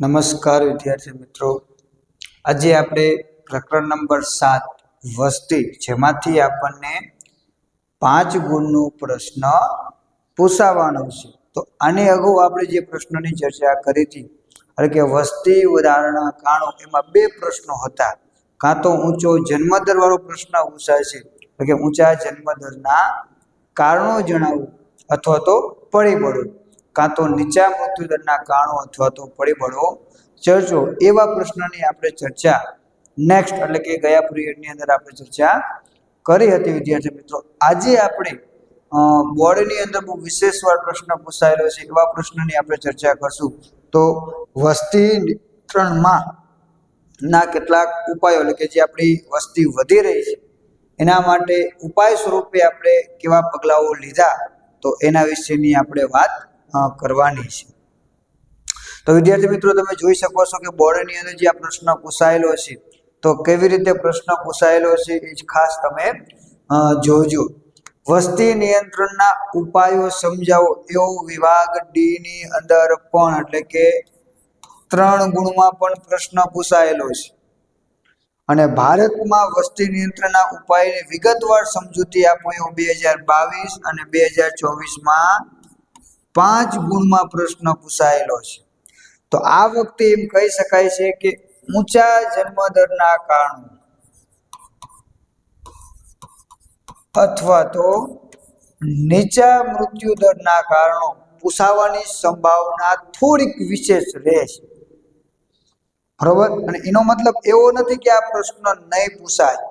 નમસ્કાર વિદ્યાર્થી મિત્રો. આજે આપણે પ્રકરણ નંબર સાત, વસ્તી, જેમાંથી આપણને પાંચ ગુણનો પ્રશ્ન પૂછાવાનો છે. તો આની અગાઉ આપણે જે પ્રશ્નની ચર્ચા કરી હતી, એટલે કે વસ્તી વધારણા કારણો, એમાં બે પ્રશ્નો હતા. કાં તો ઊંચો જન્મદર વાળો પ્રશ્ન પૂછાય છે, એટલે કે ઊંચા જન્મદરના કારણો જણાવો, અથવા તો પરિબળો. કાં તો નીચા મૃત્યુદરના કારણો અથવા તો પરિબળો ચર્ચો એવા પ્રશ્નની આપણે ચર્ચા નેક્સ્ટ એટલે કે ગયા પિરિયડની અંદર આપણે ચર્ચા કરી હતી, વિદ્યાર્થી મિત્રો. આજે આપણે બોર્ડની અંદર બહુ વિશેષવાર પ્રશ્ન પૂછાયેલો છે એવા પ્રશ્નની આપણે ચર્ચા કરશું. તો વસ્તી નિયંત્રણમાં ના કેટલાક ઉપાયો એટલે કે જે આપણી વસ્તી વધી રહી છે, એના માટે ઉપાય સ્વરૂપે આપણે કેવા પગલાઓ લીધા, તો એના વિશેની આપણે વાત કરવાની છે. તો વિદ્યાર્થી મિત્રો, તમે જોઈ શકો છો કે બોર્ડની અંદર જે આ પ્રશ્ન પૂછાયેલો છે, તો કેવી રીતે પ્રશ્ન પૂછાયેલો છે એ જ ખાસ તમે જોજો. વસ્તી નિયંત્રણના ઉપાયો સમજાવો એવો વિભાગ ડી ની અંદર પણ, એટલે કે ત્રણ ગુણમાં પણ પ્રશ્ન પૂછાયેલો છે. અને ભારતમાં વસ્તી નિયંત્રણના ઉપાયની વિગતવાર સમજૂતી આપો એવો બે હજાર બાવીસ અને બે હજાર ચોવીસમાં પાંચ ગુણમાં પ્રશ્ન પૂછાયેલો છે. તો આ વખતે એમ કહી શકાય છે કે ઊંચા જન્મદરના કારણો અથવા તો નીચા મૃત્યુદરના કારણો પૂછાવાની સંભાવના થોડીક વિશેષ રહેશે બરોબર? અને એનો મતલબ એવો નથી કે આ પ્રશ્ન નહીં પૂછાય.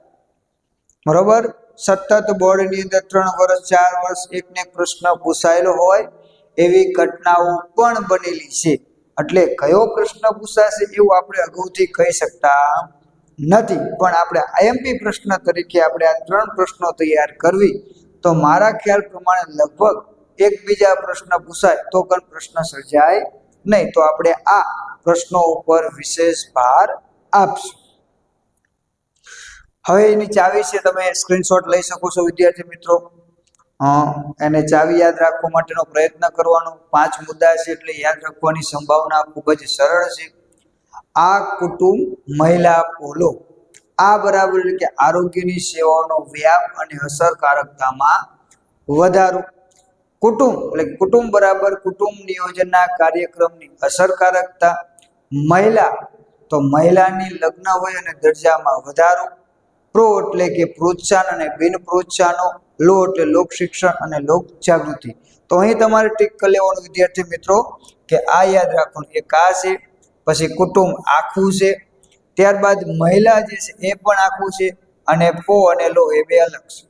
બરોબર? સતત બોર્ડની અંદર ત્રણ વર્ષ, ચાર વર્ષ એકને પ્રશ્ન પૂછાયેલો હોય એવી ઘટનાઓ પણ બનેલી છે. એટલે કયો પ્રશ્ન પૂછાશે એવું આપણે અગાઉથી કહી શકતા નથી. પણ આપણે આઈએમપી પ્રશ્ન તરીકે આપણે આ ત્રણ પ્રશ્નો તૈયાર કરવી. તો મારા ખ્યાલ પ્રમાણે લગભગ એકબીજા પ્રશ્ન પૂછાય તો પણ પ્રશ્ન સર્જાય નહીં. તો આપણે આ પ્રશ્નો ઉપર વિશેષ ભાર આપશું. હવે એની ચાવી છે, તમે સ્ક્રીનશોટ લઈ શકો છો, વિદ્યાર્થી મિત્રો. એને ચાવી યાદ રાખવા માટેનો પ્રયત્ન કરવાનો. પાંચ મુદ્દા છે એટલે યાદ રાખવાની સંભાવના ખૂબ જ સરળ છે. આ કુટુંબ મહિલા પોલો. આ બરાબર એટલે કે આરોગ્યની સેવાઓનો વ્યાપ અને અસરકારકતામાં વધારો. કુટુંબ એટલે કુટુંબ બરાબર કુટુંબ નિયોજનના કાર્યક્રમની અસરકારકતા. મહિલા તો મહિલાની લગ્ન હોય અને દરજામાં વધારો. પ્રો એટલે કે પ્રોત્સાહન અને બિન પ્રોત્સાહનો લો એટલે લોક શિક્ષણ અને લોક જાગૃતિ. તો અહીં તમારે ટીક કરી લેવાનું, વિદ્યાર્થી મિત્રો, કે આ યાદ રાખવાનું. એક આ છે, પછી કુટુંબ આખું છે. ત્યારબાદ મહિલા જે છે, એ પણ આખું છે અને પો અને લો, એ બે અલગ છે.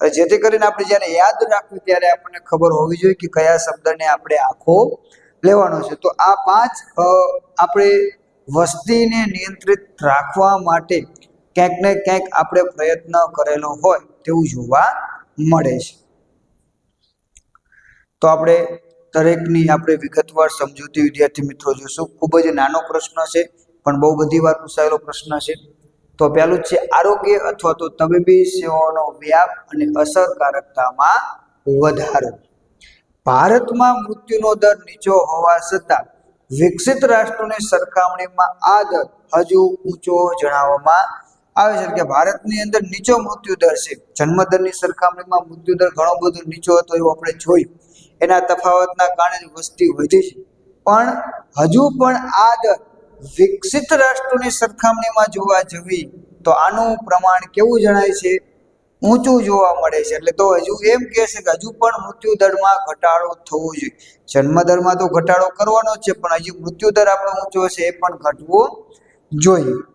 જેથી કરીને આપણે જ્યારે યાદ રાખવું, ત્યારે આપણને ખબર હોવી જોઈએ કે કયા શબ્દને આપણે આખો લેવાનો છે. તો આ પાંચ આપણે વસ્તીને નિયંત્રિત રાખવા માટે ક્યાંક ને ક્યાંક આપણે પ્રયત્ન કરેલો હોય તેવું જોવા મળે છે. તો આપણે દરેકની આપણે વિગતવાર સમજૂતી વિદ્યાર્થી મિત્રો જોશું. ખૂબ જ નાનો પ્રશ્ન છે, પણ બહુ બધી વાર પૂછાયેલો પ્રશ્ન છે. તો પહેલું છે, આરોગ્ય અથવા તો તબીબી સેવાઓનો વ્યાપ અને અસરકારકતામાં વધારો. ભારતમાં મૃત્યુનો દર નીચો હોવા છતાં વિકસિત રાષ્ટ્રોની સરખામણીમાં આ દર હજુ ઊંચો જણાવવામાં આવે છે. કે ભારતની અંદર નીચો મૃત્યુ દર છે. જન્મદરની સરખામણીમાં મૃત્યુ દર ઘણો બધો નીચો હતો એવું આપણે જોયું. એના તફાવતના કારણે વસ્તી વધી છે. પણ હજુ પણ આ દર વિકસિત રાષ્ટ્રોની સરખામણીમાં જોવા જવી તો આનું પ્રમાણ કેવું જણાય છે? ઊંચું જોવા મળે છે. એટલે તો હજુ એમ કહે છે કે હજુ પણ મૃત્યુ દરમાં ઘટાડો થવો જોઈએ. જન્મદરમાં તો ઘટાડો કરવાનો છે, પણ હજુ મૃત્યુ દર આપણો ઊંચો છે એ પણ ઘટવો જોઈએ.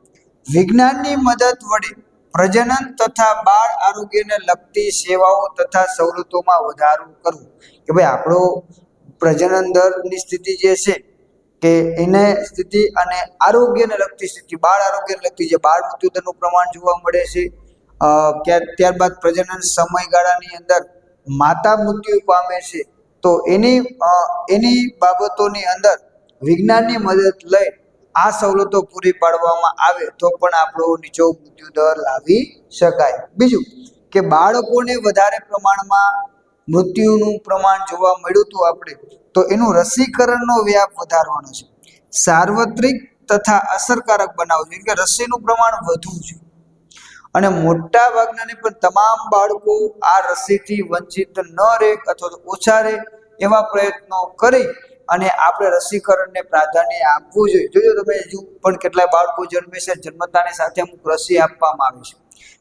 વિજ્ઞાનની મદદ વડે પ્રજનન તથા બાળ આરોગ્યને લગતી સેવાઓ તથા સવલતોમાં વધારો કરવો. કે ભાઈ આપણો પ્રજનન દરની સ્થિતિ જે છે કે એને સ્થિતિ અને આરોગ્યને લગતી સ્થિતિ, બાળ આરોગ્યને લગતી જે બાળ મૃત્યુદરનું પ્રમાણ જોવા મળે છે ત્યારબાદ પ્રજનન સમયગાળાની અંદર માતા મૃત્યુ પામે છે, તો એની એની બાબતોની અંદર વિજ્ઞાનની મદદ લઈ આ સવલતો પૂરી પાડવામાં આવે તો પણ આપણો નીચો મૃત્યુ દર લાવી શકાય. બીજું કે બાળકોને વધારે પ્રમાણમાં મૃત્યુનું પ્રમાણ જોવા મળ્યું હતું આપણે, તો એનું રસીકરણનો વ્યાપ વધારવાનો છે. સાર્વત્રિક તથા અસરકારક બનાવવું જોઈએ કે રસીનું પ્રમાણ વધવું જોઈએ અને મોટા ભાગના પણ તમામ બાળકો આ રસીથી વંચિત ન રહે અથવા તો ઓછા રહે એવા પ્રયત્નો કરી અને આપણે રસીકરણને પ્રાધાન્ય આપવું જોઈએ. જોજો તમે હજુ પણ કેટલાય બાળકો જન્મે છે, જન્મતાની સાથે અમુક રસી આપવામાં આવે છે.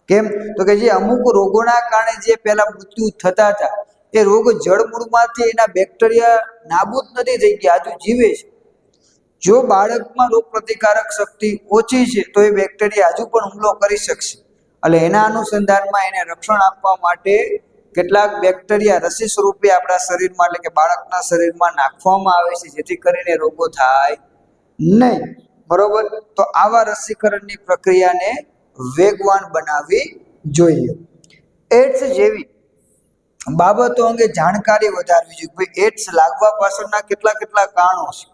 કેમ? તો કે જે અમુક રોગોના કારણે જે પહેલા મૃત્યુ થતા હતા, એ રોગ જળમૂળમાંથી એના બેક્ટેરિયા નાબૂદ નથી થઈ ગયા, હજુ જીવે છે. જો બાળકમાં રોગ પ્રતિકારક શક્તિ ઓછી છે, તો એ બેક્ટેરિયા હજુ પણ હુમલો કરી શકશે. એટલે એના અનુસંધાનમાં એને રક્ષણ આપવા માટે કેટલાક બેક્ટેરિયા રસી સ્વરૂપે આપણા શરીરમાં એટલે કે બાળકના શરીરમાં નાખવામાં આવે છે, જેથી કરીને રોગો થાય નહીં. બરોબર? તો આવા રસીકરણની પ્રક્રિયાને વેગવાન બનાવવી જોઈએ. એડ્સ જેવી બાબતો અંગે જાણકારી વધારવી જોઈએ ભાઈ એડ્સ લાગવા પાછળના કેટલા કેટલા કારણો છે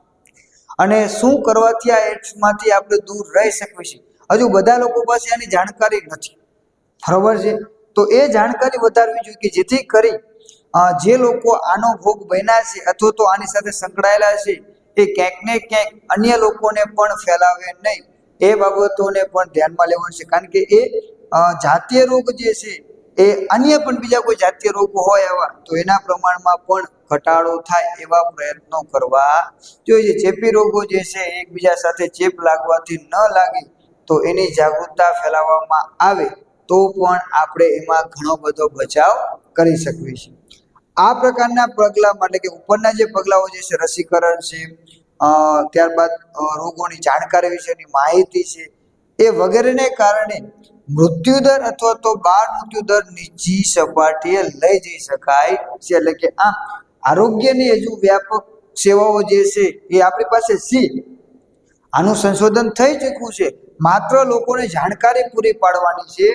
અને શું કરવાથી આ એડ્સમાંથી આપણે દૂર રહી શકીએ છીએ હજુ બધા લોકો પાસે આની જાણકારી નથી. બરોબર છે? તો એ જાણકારી વધારવી જોઈએ કે જેથી કરી જે લોકો આનો ભોગ બન્યા છે અથવા તો આની સાથે સંકળાયેલા છે, એ ક્યાંક ને ક્યાંક અન્ય લોકોને પણ ફેલાવે નહીં. એ બાબતોને પણ ધ્યાનમાં લેવાનું છે. કારણ કે એ જાતીય રોગ જે છે, એ અન્ય પણ બીજા કોઈ જાતીય રોગ હોય એવા, તો એના પ્રમાણમાં પણ ઘટાડો થાય એવા પ્રયત્નો કરવા જોઈએ. ચેપી રોગો જે છે એકબીજા સાથે ચેપ લાગવાથી ન લાગે, તો એની જાગૃતતા ફેલાવવામાં આવે. તો પણ આપણે એમાં ઘણો બધો બચાવ કરી શકીએ છીએ આ પ્રકારના પગલાં માટે કે ઉપરના જે પગલાઓ જે છે, રસીકરણ છે ત્યારબાદ રોગોની જાણકારી વિશેની માહિતી છે, એ વગેરેને કારણે મૃત્યુદર અથવા તો બાળ મૃત્યુદર નીચી સપાટીએ લઈ જઈ શકાય છે. એટલે કે આ આરોગ્યની હજુ વ્યાપક સેવાઓ જે છે, એ આપણી પાસે છે. આનું સંશોધન થઈ ચૂક્યું છે. માત્ર લોકોને જાણકારી પૂરી પાડવાની છે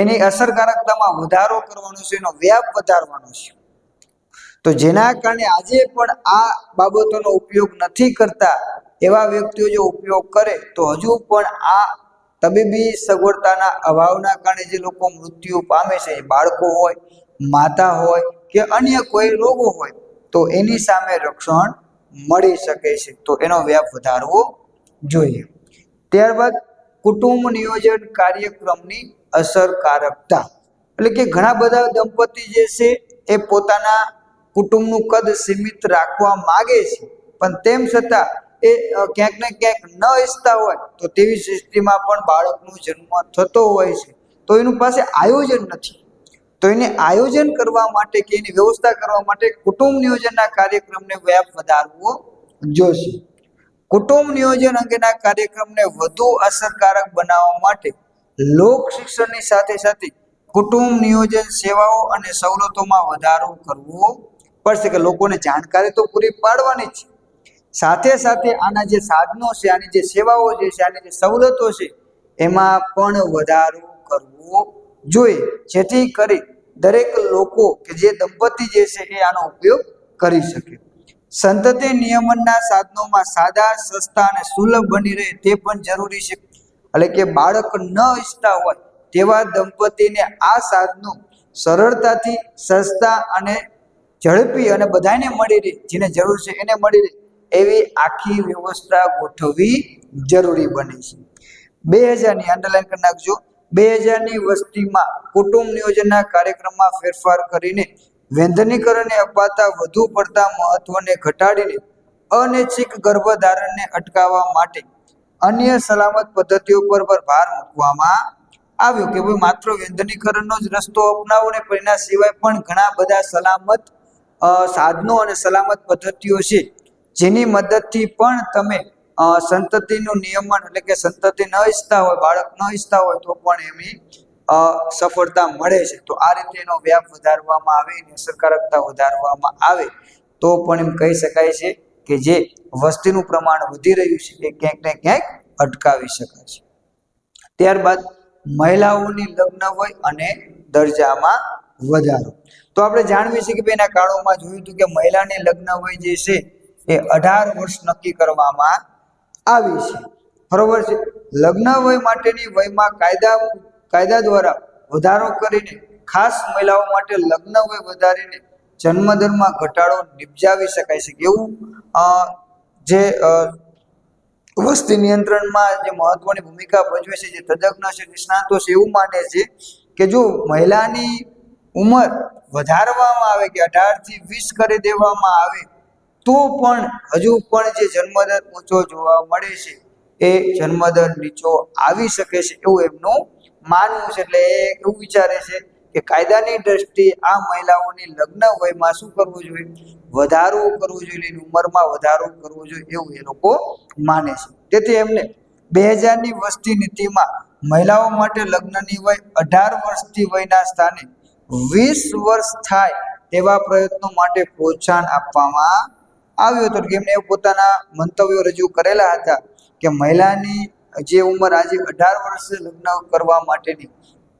એની અસરકારકતામાં વધારો કરવાનો છે, એનો વ્યાપ વધારવાનો છે. તો જેના કારણે આજે પણ આ બાબતોનો ઉપયોગ નથી કરતા એવા વ્યક્તિઓ જો ઉપયોગ કરે, તો હજુ પણ આ તબીબી સગવડતાના અભાવના કારણે જે લોકો મૃત્યુ પામે છે બાળકો હોય, માતા હોય કે અન્ય કોઈ રોગો હોય, તો એની સામે રક્ષણ મળી શકે છે. તો એનો વ્યાપ વધારવો જોઈએ. ત્યારબાદ કુટુંબ નિયોજન કાર્યક્રમની અસરકારકતા. એટલે કે ઘણા બધા દંપતી જે છે, એ પોતાના કુટુંબનું કદ સીમિત રાખવા માગે છે. પણ તેમ છતાં એ ક્યાંક ને ક્યાંક ન ઈચ્છતા હોય, તો તેવી સ્થિતિમાં પણ બાળકનો જન્મ થતો હોય છે. તો એનું પાસે આયોજન નથી. તો એને આયોજન કરવા માટે કે એની વ્યવસ્થા કરવા માટે કુટુંબ નિયોજનના કાર્યક્રમને વ્યાપ વધારવો જોશે. કુટુંબ નિયોજન અંગેના કાર્યક્રમને વધુ અસરકારક બનાવવા માટે લોક શિક્ષણની સાથે સાથે કુટુંબ નિયોજન સેવાઓ અને સવલતોમાં વધારો કરવો પડશે કે લોકોને જાણકારી તો પૂરી પાડવાની જ છે. સાથે સાથે આના જે સાધનો છે, આની જે સેવાઓ જે છે, આની જે સવલતો છે, એમાં પણ વધારો કરવો જોઈએ. જેથી કરી દરેક લોકો કે જે દંપતી જે છે, એ આનો ઉપયોગ કરી શકે. સંતતિ નિયમનના સાધનોમાં સાદા, સસ્તા અને સુલભ બની રહે તે પણ જરૂરી છે. એટલે કે બાળક ન ઈચ્છતા હોય તેવા દંપતીને આ સાધનો સરળતાથી, સસ્તા અને ઝડપી અને બધાને મળી રહે, જેને જરૂર છે એને મળી રહે, એવી આખી વ્યવસ્થા ગોઠવવી જરૂરી બને છે. બે હજારની અંડરલાઈન કરી નાખજો. બે હજારની વસ્તીમાં કુટુંબ નિયોજનના કાર્યક્રમમાં ફેરફાર કરીને વેંધનીકરણને અપાતા વધુ પડતા મહત્વને ઘટાડીને અનૈચ્છિક ગર્ભધારણને અટકાવવા માટે અન્ય સલામત પદ્ધતિઓ પર પણ ભાર મૂકવામાં આવ્યો કે ભાઈ માત્ર વેંધનીકરણનો જ રસ્તો અપનાવો ને પણ એના સિવાય પણ ઘણા બધા સલામત સાધનો અને સલામત પદ્ધતિઓ છે, જેની મદદથી પણ તમે સંતતિનું નિયમન એટલે કે સંતતિ ન ઈચ્છતા હોય, બાળક ન ઈચ્છતા હોય તો પણ એમની સફળતા મળે છે. તો આ રીતે એનો વ્યાપ વધારવામાં આવે એની અસરકારકતા વધારવામાં આવે, તો પણ એમ કહી શકાય છે કે જે વસ્તીનું પ્રમાણ વધી રહ્યું છે એ ક્યાંક ને ક્યાંક અટકાવી શકાય છે. ત્યારબાદ મહિલાઓની લગ્ન હોય અને દરજામાં વધારો. તો આપણે જાણવી છીએ કે ભાઈ એના કાળોમાં જોયું હતું કે મહિલાની લગ્ન હોય જે છે એ અઢાર વર્ષ નક્કી કરવામાં આવી છે. બરોબર છે? લગ્ન વય માટેની વયમાં કાયદા કાયદા દ્વારા વધારો કરીને ખાસ મહિલાઓ માટે લગ્ન વય વધારીને જન્મદરમાં ઘટાડો નિપજાવી શકાય છે. અ, જે વસ્તી નિયંત્રણમાં જે મહત્વની ભૂમિકા ભજવે છે જે તજજ્ઞ છે નિષ્ણાંતો છે એવું માને છે કે જો મહિલાની ઉંમર વધારવામાં આવે કે અઢારથી વીસ કરી દેવામાં આવે તો પણ હજુ પણ જે જન્મદર ઊંચો જોવા મળે છે એ જન્મદર નીચો આવી શકે છે એવું એમનું માનવું છે. એટલે એ એવું વિચારે છે કે કાયદાની દ્રષ્ટિએ આ મહિલાઓની લગ્ન વયમાં શું કરવું જોઈએ? વધારો કરવો જોઈએ એની ઉંમરમાં વધારો કરવો જોઈએ એવું એ લોકો માને છે. તેથી એમને બે હજારની વસ્તી નીતિમાં મહિલાઓ માટે લગ્નની વય અઢાર વર્ષથી વયના સ્થાને વીસ વર્ષ થાય તેવા પ્રયત્નો માટે પ્રોત્સાહન આપવામાં આવ્યું હતું એમને પોતાના મંતવ્યો રજૂ કરેલા હતા કે મહિલાની જે ઉંમર આજે અઢાર વર્ષે લગ્ન કરવા માટેની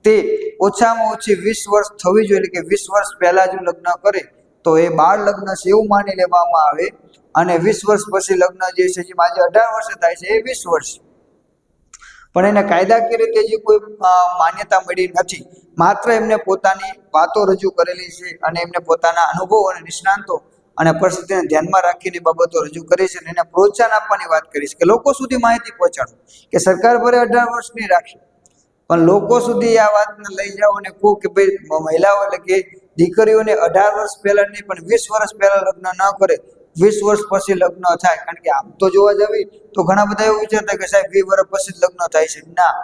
તે ઓછામાં ઓછી વીસ વર્ષ થવી જોઈએ, એટલે કે વીસ વર્ષ પહેલા જો લગ્ન કરે, તો એ બાળ લગ્ન છે એવું માની લેવામાં આવે. અને વીસ વર્ષ પછી લગ્ન જે છે જે આજે અઢાર વર્ષે થાય છે, એ વીસ વર્ષ. પણ એને કાયદાકીય રીતે જે કોઈ માન્યતા મળી નથી. માત્ર એમને પોતાની વાતો રજૂ કરેલી છે અને એમને પોતાના અનુભવો અને નિષ્ણાંતો અને પરિસ્થિતિને ધ્યાનમાં રાખીને બાબતો રજૂ કરી છે અને એને પ્રોત્સાહન આપવાની વાત કરી છે. કે લોકો સુધી માહિતી પહોંચાડો. કે સરકાર ભલે અઢાર વર્ષની રાખે પણ લોકો સુધી આ વાતને લઈ જાઓ અને કહો કે ભાઈ મહિલાઓ એટલે કે દીકરીઓને અઢાર વર્ષ પહેલા નહીં, પણ વીસ વર્ષ પહેલા લગ્ન ન કરે. વીસ વર્ષ પછી લગ્ન થાય. કારણ કે આમ તો જોવા જવી તો ઘણા બધા એવું વિચારતા કે સાહેબ, વીસ વર્ષ પછી લગ્ન થાય છે. ના.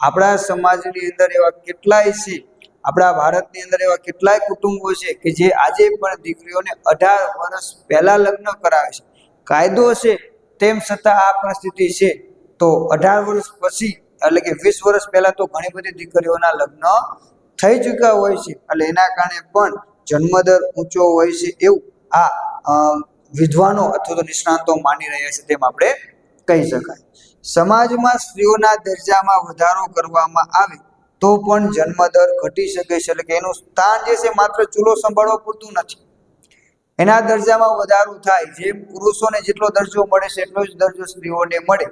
આપણા સમાજની અંદર એવા કેટલાય છે, આપણા ભારતની અંદર એવા કેટલાય કુટુંબો છે કે જે આજે પણ દીકરીઓને અઢાર વર્ષ પહેલા લગ્ન કરાવે છે. કાયદો છે, તેમ છતાં આ પરિસ્થિતિ છે. તો અઢાર વર્ષ પછી એટલે કે વીસ વર્ષ પહેલા તો ઘણી બધી દીકરીઓના લગ્ન થઈ ચૂક્યા હોય છે. એટલે એના કારણે પણ જન્મદર ઊંચો હોય છે એવું આ વિદ્વાનો અથવા તો નિષ્ણાંતો માની રહ્યા છે તેમ આપણે કહી શકાય. સમાજમાં સ્ત્રીઓના દરજામાં વધારો કરવામાં આવે તો પણ જન્મદર ઘટી શકે છે. એટલે કે એનું સ્થાન જે છે માત્ર ચૂલો સંભાળવા પૂરતું નથી. એના દરજામાં વધારો થાય. જેમ પુરુષોને જેટલો દરજ્જો મળે છે, એટલો જ દરજ્જો સ્ત્રીઓને મળે.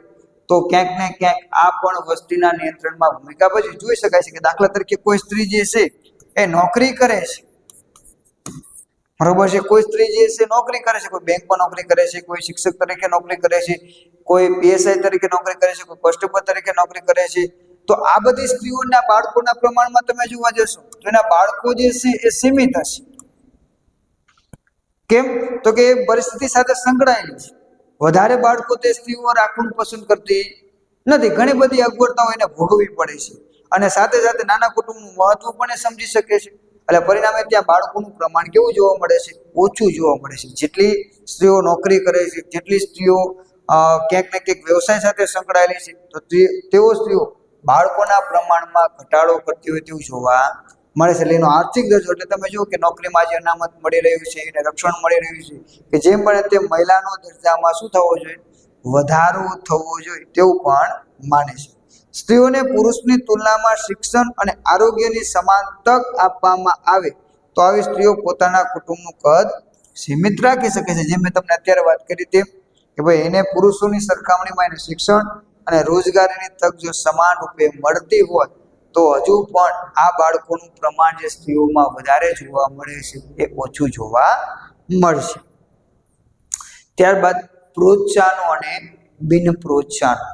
તો ક્યાંક ને ક્યાંક આ પણ વસ્તીના નિયંત્રણમાં ભૂમિકા ભજવી જોઈ શકાય છે કે દાખલા તરીકે કોઈ સ્ત્રી જે છે એ નોકરી કરે છે. બરોબર છે? કોઈ સ્ત્રી જે છે નોકરી કરે છે, કોઈ બેંકમાં નોકરી કરે છે, કોઈ શિક્ષક તરીકે નોકરી કરે છે, કોઈ પીએસઆઈ તરીકે નોકરી કરે છે, કોઈ કોન્સ્ટેબલ તરીકે નોકરી કરે છે. તો આ બધી સ્ત્રીઓના બાળકોના પ્રમાણમાં તમે જોવા જશો તો એના બાળકો જે છે એ સીમિત હશે. કેમ? તો કે પરિસ્થિતિ સાથે સંકળાયેલી છે. વધારે બાળકો તે સ્ત્રીઓ રાખવું પસંદ કરતી નથી. ઘણી બધી અગવડતાઓ એને ભોગવવી પડે છે. અને સાથે સાથે નાના કુટુંબનું મહત્વ પણ સમજી શકે છે. એટલે પરિણામે ત્યાં બાળકોનું પ્રમાણ કેવું જોવા મળે છે? ઓછું જોવા મળે છે. જેટલી સ્ત્રીઓ નોકરી કરે છે, જેટલી સ્ત્રીઓ ક્યાંક ને ક્યાંક વ્યવસાય સાથે સંકળાયેલી છે તે- તેઓ સ્ત્રીઓ બાળકોના પ્રમાણમાં ઘટાડો કરતી હોય તેવું જોવા મળે છે. એટલે એનો આર્થિક દરજ્જો, એટલે તમે જુઓ કે નોકરીમાં જે અનામત મળી રહ્યું છે, એને રક્ષણ મળી રહ્યું છે, કે જેમ બને તેમ મહિલાનો દરજ્જામાં શું થવો જોઈએ? વધારો થવો જોઈએ, તેવું પણ માને છે. સ્ત્રીઓને પુરુષની તુલનામાં શિક્ષણ અને આરોગ્યની સમાન તક આપવામાં આવે, તો આવી સ્ત્રીઓ પોતાના કુટુંબનું કદ સીમિત રાખી શકે છે. જેમ મેં તમને અત્યારે વાત કરી તેમ, કે ભાઈ એને પુરુષોની સરખામણીમાં એને શિક્ષણ અને રોજગારીની તક જો સમાન રૂપે મળતી હોય તો હજુ પણ આ બાળકોનું પ્રમાણ જે સ્ત્રીઓમાં વધારે જોવા મળે છે, એ ઓછું જોવા મળશે. ત્યારબાદ પ્રોત્સાહનો અને બિન પ્રોત્સાહનો.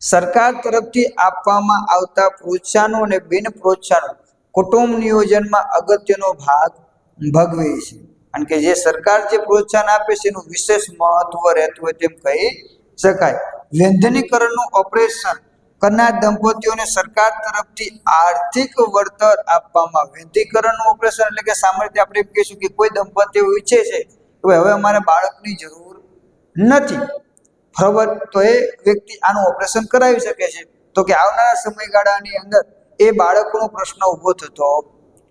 સરકાર તરફથી આપવામાં આવતા પ્રોત્સાહનો અને બિન પ્રોત્સાહનો કુટુંબ નિયોજનમાં અગત્યનો ભાગ ભગવે છે. કારણ કે જે સરકાર જે પ્રોત્સાહન આપે છે, એનું વિશેષ મહત્વ રહેતું હોય તેમ કહી શકાય. વેંધનીકરણનું ઓપરેશન કરનાર દંપતીઓને સરકાર તરફથી આર્થિક વળતર આપવામાં વૈધિકરણનું ઓપરેશન એટલે કે રીતે આપણે કહીશું કે કોઈ દંપતીઓ ઈચ્છે છે કે હવે અમારે બાળકની જરૂર નથી. બરોબર? તો એ વ્યક્તિ આનું ઓપરેશન કરાવી શકે છે. તો કે આવનારા સમયગાળાની અંદર એ બાળકનો પ્રશ્ન ઊભો થતો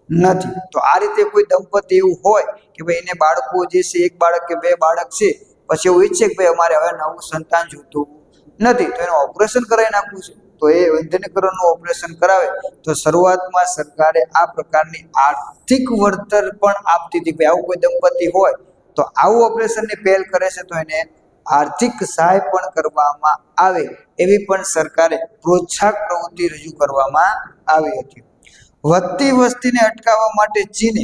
નથી. તો આ રીતે કોઈ દંપતી એવું હોય કે ભાઈ એને બાળકો જે છે, એક બાળક કે બે બાળક છે, પછી એવું ઈચ્છે કે ભાઈ અમારે હવે નવું સંતાન જોતું નથી, તો એનું ઓપરેશન કરાવી નાખવું છે. તો એ વૈધનીકરણનું ઓપરેશન કરાવે, તો શરૂઆતમાં સરકારે આ પ્રકારની આર્થિક વળતર પણ આપતી હતી. ભાઈ, આવું કોઈ દંપતી હોય, તો આવું ઓપરેશનની પહેલ કરે છે, તો એને આર્થિક સહાય પણ કરવામાં આવે, એવી પણ સરકારે પ્રોત્સાહક પ્રવૃત્તિ રજૂ કરવામાં આવી હતી. વધતી વસ્તીને અટકાવવા માટે ચીને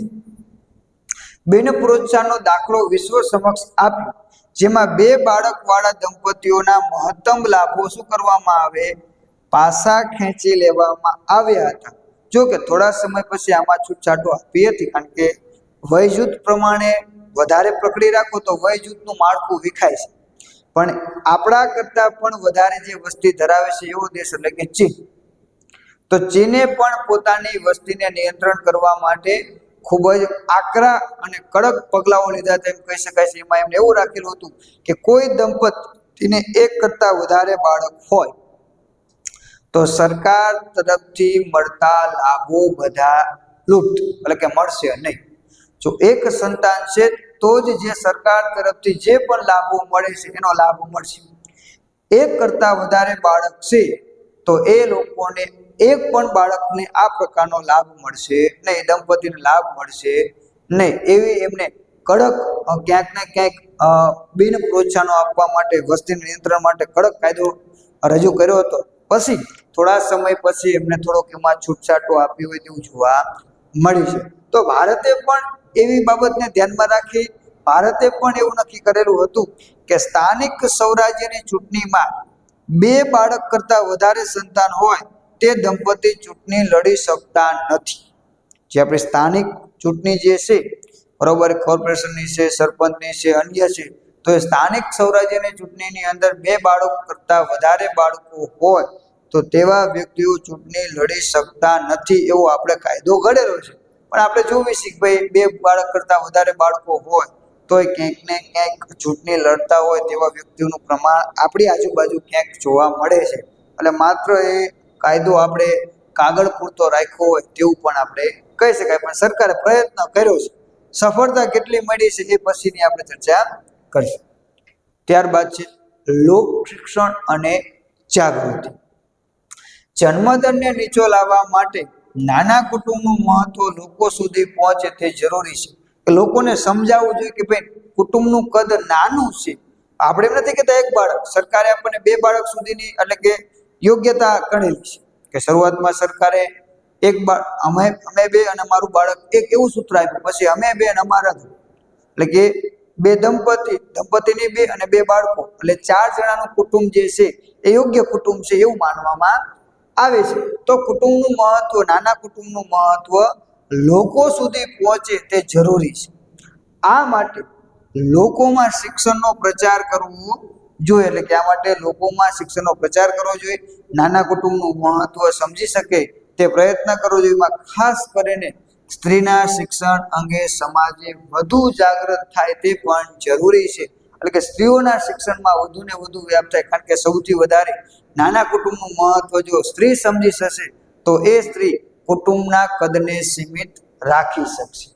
બિન પ્રોત્સાહનનો દાખલો વિશ્વ સમક્ષ આપ્યો. જેમાં બે બાળકવાળા દંપતીઓના મહત્તમ લાભો શું કરવામાં આવે? પાસા ખેંચી લેવામાં આવ્યા હતા. જો કે થોડા સમય પછી આમાં છૂટછાટો આપી હતી, કારણ કે વયજૂથ પ્રમાણે વધારે પકડી રાખો તો વયજૂથનું માળખું વિખાય છે. પણ આપણા કરતાં પણ વધારે જે વસ્તી ધરાવે છે એવો દેશ એટલે કે ચીન. તો ચીને પણ પોતાની વસ્તીને નિયંત્રણ કરવા માટે ખૂબ જ આકરા અને કડક પગલાઓ લીધા તેમ કહી શકાય છે. એમાં એમને એવું રાખેલું હતું કે કોઈ દંપતીને એક કરતાં વધારે બાળક હોય તો સરકાર તરફથી મળતા લાભો બધા લુપ્ત, એટલે કે મળશે નહીં. જો એક સંતાન છે તો જ જે સરકાર તરફથી જે પણ લાભો મળે છે એનો લાભ મળશે. એક કરતાં વધારે બાળક છે તો એ લોકોને એક પણ બાળકને આ પ્રકારનો લાભ મળશે નહીં, દંપતીને લાભ મળશે નહીં. એવી એમને કડક ક્યાંક ને ક્યાંક બિન પ્રોત્સાહનો આપવા માટે, વસ્તી નિયંત્રણ માટે કડક કાયદો રજૂ કર્યો હતો. પછી, થોડા સમય પછી એમને થોડોક એમાં છૂટછાટો આપી હોય તેવું જોવા મળી છે. તો ભારતે પણ એવી બાબતને ધ્યાનમાં રાખી, ભારતે પણ એવું નક્કી કરેલું હતું કે સ્થાનિક સ્વરાજ્યની ચૂંટણીમાં બે બાળક કરતાં વધારે સંતાન હોય તે દંપતી ચૂંટણી લડી શકતા નથી. જે આપણી સ્થાનિક ચૂંટણી જે છે, બરોબર, કોર્પોરેશનની છે, સરપંચની છે, અન્ય છે, તો એ સ્થાનિક સ્વરાજ્યની ચૂંટણીની અંદર બે બાળકો કરતાં વધારે બાળકો હોય, તો તેવા વ્યક્તિઓ ચૂંટણી લડી શકતા નથી એવો આપણે કાયદો ઘડેલો છે. પણ આપણે જોવી છીએ ભાઈ, બે બાળક કરતાં વધારે બાળકો હોય તોય ક્યાંક ને ક્યાંક ચૂંટણી લડતા હોય તેવા વ્યક્તિઓનું પ્રમાણ આપણી આજુબાજુ ક્યાંક જોવા મળે છે. એટલે માત્ર એ કાયદો આપણે કાગળ પૂરતો રાખ્યો હોય તેવું પણ આપણે કહી શકાય. પણ સરકારે પ્રયત્ન કર્યો છે. સફળતા કેટલી મળી છે એ પછીની આપણે ચર્ચા કરીશું. ત્યારબાદ છે લોક શિક્ષણ અને જાગૃતિ. જન્મદરને નીચો લાવવા માટે નાના કુટુંબનું મહત્વ લોકો સુધી પહોંચે તે જરૂરી છે. કે લોકોને સમજાવવું જોઈએ કે ભાઈ કુટુંબનું કદ નાનું છે. આપણે એમ નથી કહેતા એક બાળક. સરકારે આપણને બે બાળક સુધીની એટલે કે યોગ્યતા ગણેલી છે. કે શરૂઆતમાં સરકારે એક અમે અમે બે અને મારું બાળક એક એવું સૂત્ર આપ્યું. પછી અમે બે અને અમારા એટલે કે બે દંપતી, દંપતીની બે અને બે બાળકો. એટલે ચાર જણાનું કુટુંબ જે છે, એ યોગ્ય કુટુંબ છે એવું માનવામાં આવે છે. તો કુટુંબનું મહત્વ, નાના કુટુંબનું મહત્વ લોકો સુધી પહોંચે તે જરૂરી છે. આ માટે લોકોમાં શિક્ષણનો પ્રચાર કરવો જોઈએ. એટલે કે આ માટે લોકોમાં શિક્ષણનો પ્રચાર કરવો જોઈએ. નાના કુટુંબનું મહત્વ સમજી શકે તે પ્રયત્ન કરવો જોઈએ. એમાં ખાસ કરીને સ્ત્રીના શિક્ષણ અંગે સમાજે વધુ જાગૃત થાય તે પણ જરૂરી છે. એટલે કે સ્ત્રીઓના શિક્ષણમાં વધુ ને વધુ વ્યાપ થાય. કારણ કે સૌથી વધારે નાના કુટુંબનું મહત્વ જો સ્ત્રી સમજી શકશે, તો એ સ્ત્રી કુટુંબના કદને સીમિત રાખી શકશે.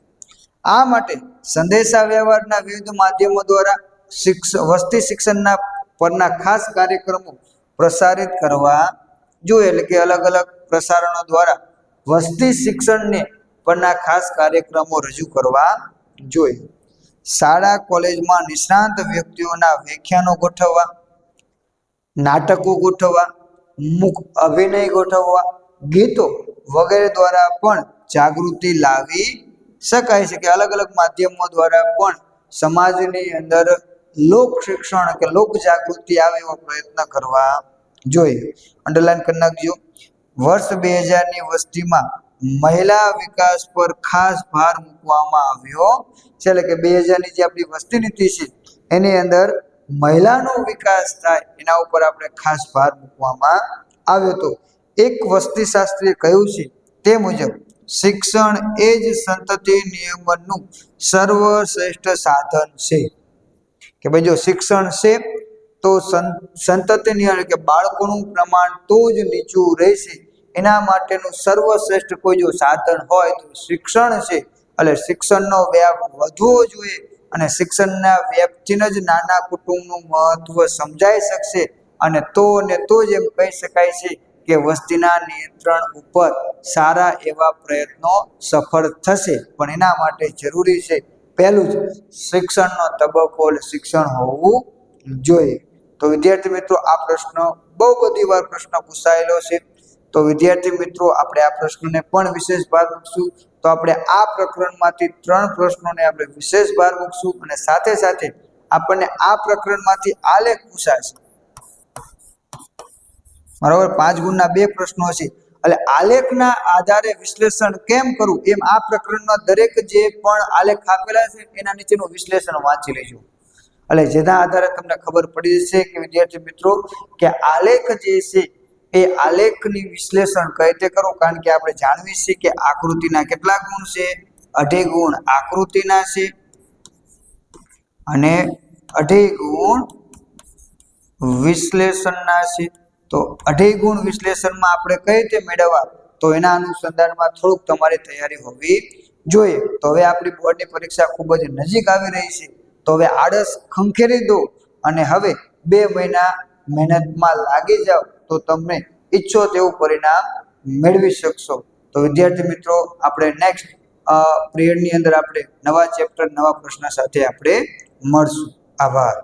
આ માટે સંદેશા વ્યવહારના વિવિધ માધ્યમો દ્વારા શિક્ષ વસ્તી શિક્ષણના પરના ખાસ કાર્યક્રમો પ્રસારિત કરવા જોઈએ. એટલે કે અલગ અલગ પ્રસારણો દ્વારા વસ્તી શિક્ષણને પરના ખાસ કાર્યક્રમો રજૂ કરવા જોઈએ. શાળા, કોલેજમાં નિષ્ણાંત વ્યક્તિઓના વ્યાખ્યાનો ગોઠવવા, નાટકો ગોઠવવા, મુખ અભિનય ગોઠવવા, ગીતો વગેરે દ્વારા પણ જાગૃતિ લાવી શકાય છે કે અલગ અલગ માધ્યમો દ્વારા પણ સમાજની અંદર લોક શિક્ષણ કે લોક જાગૃતિ આવે એવો પ્રયત્ન કરવા જોઈએ. અંડરલાઈન કરી નાખજો. વર્ષ બે હજારની વસ્તીમાં મહિલા વિકાસ પર ખાસ ભાર મૂકવામાં આવ્યો. છે એટલે કે બે હજારની જે આપણી વસ્તી નીતિ છે, એની અંદર મહિલાનો વિકાસ થાય એના ઉપર આપણે ખાસ ભાર મૂકવામાં આવ્યો હતો. એક વસ્તી શાસ્ત્રીએ કહ્યું છે, તે મુજબ શિક્ષણ એ જ સંતતિ નિયમનનું સર્વશ્રેષ્ઠ સાધન છે. કે ભાઈ જો શિક્ષણ છે, તો સં- સંતતિ નિયમન કે બાળકોનું પ્રમાણ તો જ નીચું રહેશે. એના માટેનું સર્વશ્રેષ્ઠ કોઈ જો સાધન હોય તો શિક્ષણ છે. એટલે શિક્ષણનો વ્યાપ વધવો જોઈએ અને શિક્ષણના વ્યાપથી જ નાના કુટુંબનું મહત્વ સમજાઈ શકશે અને તો ને તો જ એમ કહી શકાય છે કે વસ્તીના નિયંત્રણ ઉપર સારા એવા પ્રયત્નો સફળ થશે. પણ એના માટે જરૂરી છે પહેલું જ શિક્ષણનો તબક્કો એટલે શિક્ષણ હોવું જોઈએ. તો વિદ્યાર્થી મિત્રો, આ પ્રશ્ન બહુ બધી વાર પ્રશ્ન પૂછાયેલો છે. તો વિદ્યાર્થી મિત્રો, આપણે આ પ્રશ્નને પણ વિશેષ ભાર મૂકશું. તો આપણે આ પ્રકરણમાંથી ત્રણ પ્રશ્નોને આપણે વિશેષ ભાર મૂકશું અને સાથે સાથે આપણને આ પ્રકરણમાંથી આલેખ પૂછાશે. બરાબર? પાંચ ગુણના બે પ્રશ્નો છે. એટલે આલેખના આધારે વિશ્લેષણ કેમ કરવું એમ આ પ્રકરણમાં દરેક જે પણ આલેખ આપેલા છે, એના નીચેનું વિશ્લેષણ વાંચી લેજો. એટલે જેના આધારે તમને ખબર પડી જશે કે, વિદ્યાર્થી મિત્રો, કે આલેખ જે છે, એ આલેખની વિશ્લેષણ કઈ રીતે કરો? કારણ કે આપણે જાણવી છીએ કે આકૃતિના કેટલા ગુણ છે? અઢી ગુણ આકૃતિના છે અને અઢી ગુણ વિશ્લેષણના છે. તો અઢી ગુણ વિશ્લેષણમાં આપણે કઈ રીતે મેળવવા? તો એના અનુસંધાનમાં થોડુંક તમારી તૈયારી હોવી જોઈએ. તો હવે આપણી બોર્ડની પરીક્ષા ખૂબ જ નજીક આવી રહી છે. તો હવે આળસ ખંખેરી દો અને હવે બે મહિના મહેનતમાં લાગી જાઓ તો તમે ઈચ્છો તેવું પરિણામ મેળવી શકશો. તો વિદ્યાર્થી મિત્રો, આપણે નેક્સ્ટ પિરિયડની અંદર આપણે નવા ચેપ્ટર નવા પ્રશ્ન સાથે આપણે મળશું. આભાર.